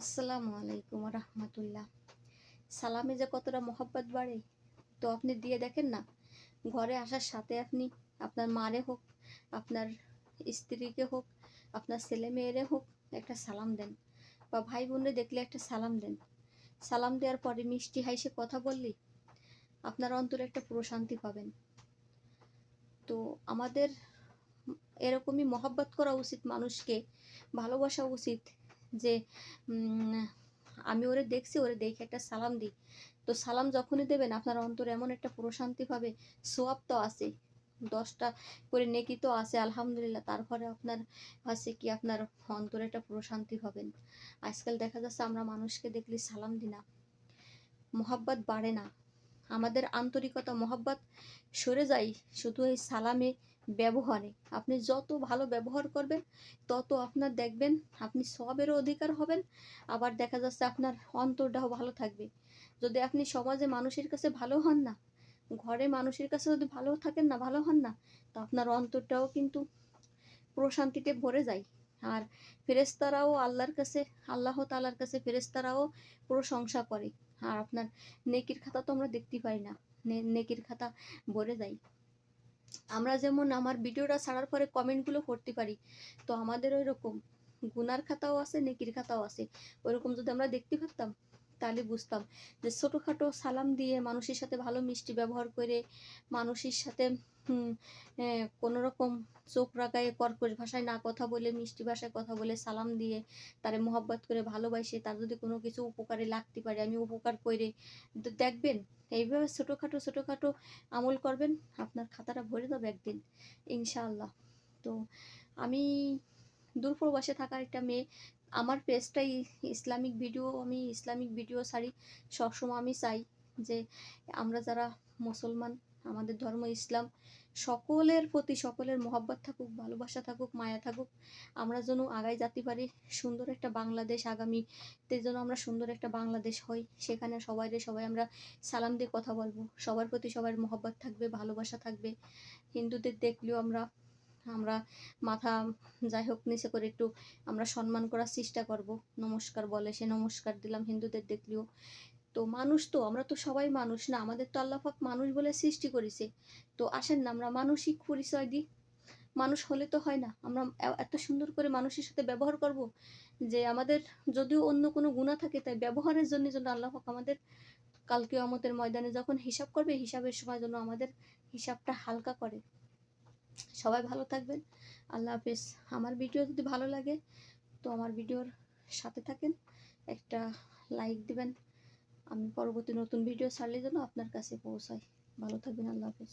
আসসালামু আলাইকুম রহমতুল্লাহ। সালামে যে কতটা মহব্বত বাড়ে, তো আপনি দিয়ে দেখেন না। ঘরে আসার সাথে আপনি, আপনার মারে হোক, আপনার স্ত্রীকে হোক, আপনার ছেলে মেয়েরে হোক, একটা সালাম দেন। বা ভাই বোনরে দেখলে একটা সালাম দেন। সালাম দেওয়ার পরে মিষ্টি হাইসে কথা বললি আপনার অন্তরে একটা প্রশান্তি পাবেন। তো আমাদের এরকমই মহব্বত করা উচিত মানুষকে, ভালোবাসা উচিত যে আমি ওরে দেখছি, ওরে দেখে একটা সালাম দিই। তো সালাম যখনই দেবেন, আপনার অন্তরে এমন একটা প্রশান্তি পাবে, সোয়াব তো আছে দশটা করে নেকি তো আছে, আলহামদুলিল্লাহ। তারপরে আপনার আছে কি, আপনার অন্তরে একটা প্রশান্তি পাবেন। আজকাল দেখা যাচ্ছে আমরা মানুষকে দেখলে সালাম দিই না, মোহাব্বত বাড়ে না। আমাদের আন্তরিকতা, মোহাব্বত সরে যায়, শুধু এই সালামে ব্যবহারে। আপনি যত ভালো ব্যবহার করবেন, তত আপনার দেখবেন আপনি সবেরও অধিকার হবেন, আবার দেখা যাচ্ছে আপনার অন্তরটাও ভালো থাকবে। যদি আপনি সমাজে মানুষের কাছে ভালো হন না, ঘরে মানুষের কাছে যদি ভালো থাকেন না, ভালো হন না, তো আপনার অন্তরটাও কিন্তু প্রশান্তিতে ভরে যায়। আর ফেরেস্তারাও আল্লাহর কাছে, আল্লাহ তালার কাছে ফেরেস্তারাও প্রশংসা করে। আর আপনার নেকির খাতা তো আমরা দেখতে পাই না, নে- নেকির খাতা ভরে যায়। আমরা যেমন আমার ভিডিওটা ছাড়ার পরে কমেন্টগুলো করতে পারি, তো আমাদের ওই রকম গুনার খাতাও আছে, নেকির খাতাও আছে। ওইরকম যদি আমরা দেখতে পারতাম, তাহলে বুঝতাম যে ছোটোখাটো সালাম দিয়ে মানুষের সাথে ভালো মিষ্টি ব্যবহার করে মানুষের সাথে কোনো রকম চোখ রাগায় কর্কশ ভাষায় না কথা বলে, মিষ্টি ভাষায় কথা বলে সালাম দিয়ে তারে মোহব্বত করে ভালোবাসে, তার যদি কোনো কিছু উপকারে লাগতে পারে, আমি উপকার করে দেখবেন? এইভাবে ছোটোখাটো ছোটোখাটো আমল করবেন, আপনার খাতাটা ভরে যাবে একদিন, ইনশাআল্লাহ। তো আমি দূরপ্রবাসে থাকা একটা মেয়ে, আমার পেজটাই ইসলামিক ভিডিও, আমি ইসলামিক ভিডিও ছাড়ি, সবসময় আমি চাই যে আমরা যারা মুসলমান আমাদের ধর্ম, ইসলাম সকলের প্রতি সকলের মহব্বত থাকুক, ভালোবাসা থাকুক, মায়া থাকুক, আমরা যেন আগায় যেতে পারি, সুন্দর একটা বাংলাদেশ আগামীতে যেন আমরা সুন্দর একটা বাংলাদেশ হই। সেখানে সবাই সবাই আমরা সালাম দিয়ে কথা বলব। সবার প্রতি সবার মহব্বত থাকবে, ভালোবাসা থাকবে। হিন্দুদের দেখলেও আমরা আমরা মাথা যাই হোক নিচে করে একটু আমরা সম্মান করার চেষ্টা করব। নমস্কার বলে সে নমস্কার দিলাম। হিন্দুদের দেখলেও তো মানুষ তো, আমরা তো সবাই মানুষ না, আমাদের তো আল্লাহাক মানুষ বলে সৃষ্টি করেছে। তো আসেন না, আমরা মানসিক পরিচয় দিই। মানুষ হলে তো হয় না, আমরা এত সুন্দর করে মানুষের সাথে ব্যবহার করব যে আমাদের যদিও অন্য কোনো গুণা থাকে, তাই ব্যবহারের জন্য যেন আল্লাহ পাক আমাদের কালকে আমতের ময়দানে যখন হিসাব করবে, হিসাবের সময় যেন আমাদের হিসাবটা হালকা করে। সবাই ভালো থাকবেন। আল্লাহ হাফিজ। আমার ভিডিও যদি ভালো লাগে, তো আমার ভিডিওর সাথে থাকেন, একটা লাইক দিবেন। আমি পরবর্তী নতুন ভিডিও ছাড়লে যেন আপনার কাছে পৌঁছায়। ভালো থাকবেন আল্লাহ হাফিজ।